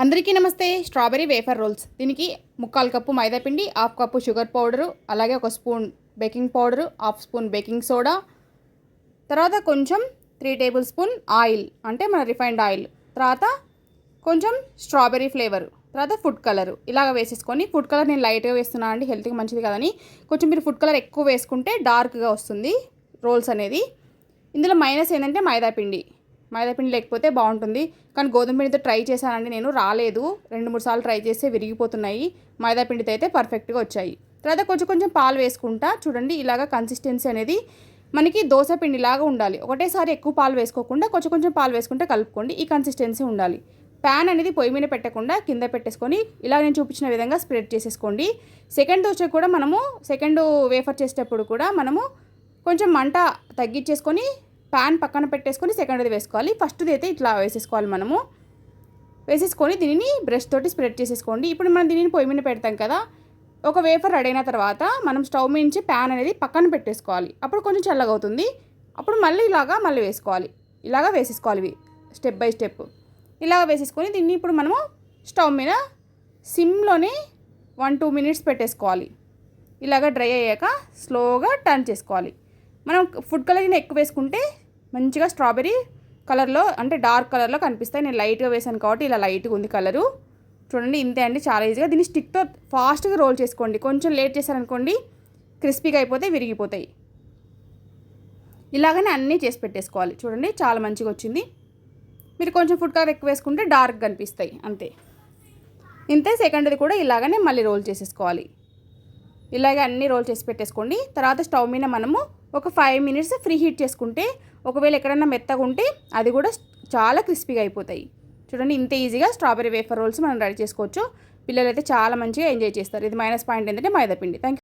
అందరికీ నమస్తే strawberry wafer roles. దీనికి ముక్కాలు కప్పు మైదా పిండి హాఫ్ కప్పు షుగర్ పౌడరు అలాగే ఒక spoon baking powder half spoon baking soda. తర్వాత కొంచెం త్రీ టేబుల్ స్పూన్ ఆయిల్ అంటే మన రిఫైన్డ్ ఆయిల్. తర్వాత కొంచెం స్ట్రాబెరీ ఫ్లేవర్ తర్వాత ఫుడ్ కలర్. ఇలాగ వేసేసుకొని ఫుడ్ కలర్ నేను లైట్గా వేస్తున్నాను అండి హెల్త్కి మంచిది కదని. కొంచెం మీరు ఫుడ్ కలర్ ఎక్కువ వేసుకుంటే డార్క్గా వస్తుంది రోల్స్ అనేది. ఇందులో మైనస్ ఏంటంటే మైదా పిండి. మైదాపిండి లేకపోతే బాగుంటుంది. కానీ గోధుమ పిండితో ట్రై చేశానండి నేను రాలేదు. రెండు మూడు సార్లు ట్రై చేస్తే విరిగిపోతున్నాయి. మైదాపిండితో అయితే పర్ఫెక్ట్గా వచ్చాయి. తర్వాత కొంచెం కొంచెం పాలు వేసుకుంటా చూడండి ఇలాగ కన్సిస్టెన్సీ అనేది మనకి దోశ పిండిలాగా ఉండాలి. ఒకటేసారి ఎక్కువ పాలు వేసుకోకుండా కొంచెం కొంచెం పాలు వేసుకుంటే కలుపుకోండి ఈ కన్సిస్టెన్సీ ఉండాలి. ప్యాన్ అనేది పొయ్యి మీద పెట్టకుండా కింద పెట్టేసుకొని ఇలా నేను చూపించిన విధంగా స్ప్రెడ్ చేసేసుకోండి. సెకండ్ దోశ కూడా మనము సెకండ్ వేఫర్ చేసేటప్పుడు కూడా మనము కొంచెం మంట తగ్గించేసుకొని ప్యాన్ పక్కన పెట్టేసుకొని సెకండ్ది వేసుకోవాలి. ఫస్ట్ది అయితే ఇట్లా వేసేసుకోవాలి మనము. వేసేసుకొని దీనిని బ్రష్ తోటి స్ప్రెడ్ చేసేసుకోండి. ఇప్పుడు మనం దీనిని పొయ్యి మీద పెడతాం కదా ఒక వేఫర్ రెడీ అయిన తర్వాత మనం స్టవ్ మీద నుంచి ప్యాన్ అనేది పక్కన పెట్టేసుకోవాలి. అప్పుడు కొంచెం చల్లగా అవుతుంది. అప్పుడు మళ్ళీ ఇలాగా మళ్ళీ వేసుకోవాలి. ఇలాగా వేసేసుకోవాలి ఇవి స్టెప్ బై స్టెప్ ఇలాగ వేసేసుకొని దీన్ని ఇప్పుడు మనము స్టవ్ మీద సిమ్లోనే వన్ టూ మినిట్స్ పెట్టేసుకోవాలి. ఇలాగ డ్రై అయ్యాక స్లోగా టర్న్ చేసుకోవాలి. మనం ఫుడ్ కలర్ ఎక్కువ వేసుకుంటే మంచిగా స్ట్రాబెరీ కలర్లో అంటే డార్క్ కలర్లో కనిపిస్తాయి. నేను లైట్గా వేసాను కాబట్టి ఇలా లైట్గా ఉంది కలరు. చూడండి ఇంతే అండి చాలా ఈజీగా. దీన్ని స్టిక్తో ఫాస్ట్గా రోల్ చేసుకోండి. కొంచెం లేట్ చేశారనుకోండి క్రిస్పీగా అయిపోతే విరిగిపోతాయి. ఇలాగనే అన్నీ చేసి పెట్టేసుకోవాలి. చూడండి చాలా మంచిగా వచ్చింది. మీరు కొంచెం ఫుడ్ కలర్ ఎక్కువ వేసుకుంటే డార్క్ కనిపిస్తాయి అంతే. ఇంతే సెకండ్ది కూడా ఇలాగనే మళ్ళీ రోల్ చేసేసుకోవాలి. ఇలాగే అన్నీ రోల్ చేసి పెట్టేసుకోండి. తర్వాత స్టవ్ మీద మనము ఒక ఫైవ్ మినిట్స్ ఫ్రీ హీట్ చేసుకుంటే ఒకవేళ ఎక్కడన్నా మెత్తగా ఉంటే అది కూడా చాలా క్రిస్పీగా అయిపోతాయి. చూడండి ఇంత ఈజీగా స్ట్రాబెరీ వేఫర్ రోల్స్ మనం రెడీ చేసుకోవచ్చు. పిల్లలు అయితే చాలా మంచిగా ఎంజాయ్ చేస్తారు. ఇది మైనస్ పాయింట్ ఏంటంటే మైదా పిండి. థ్యాంక్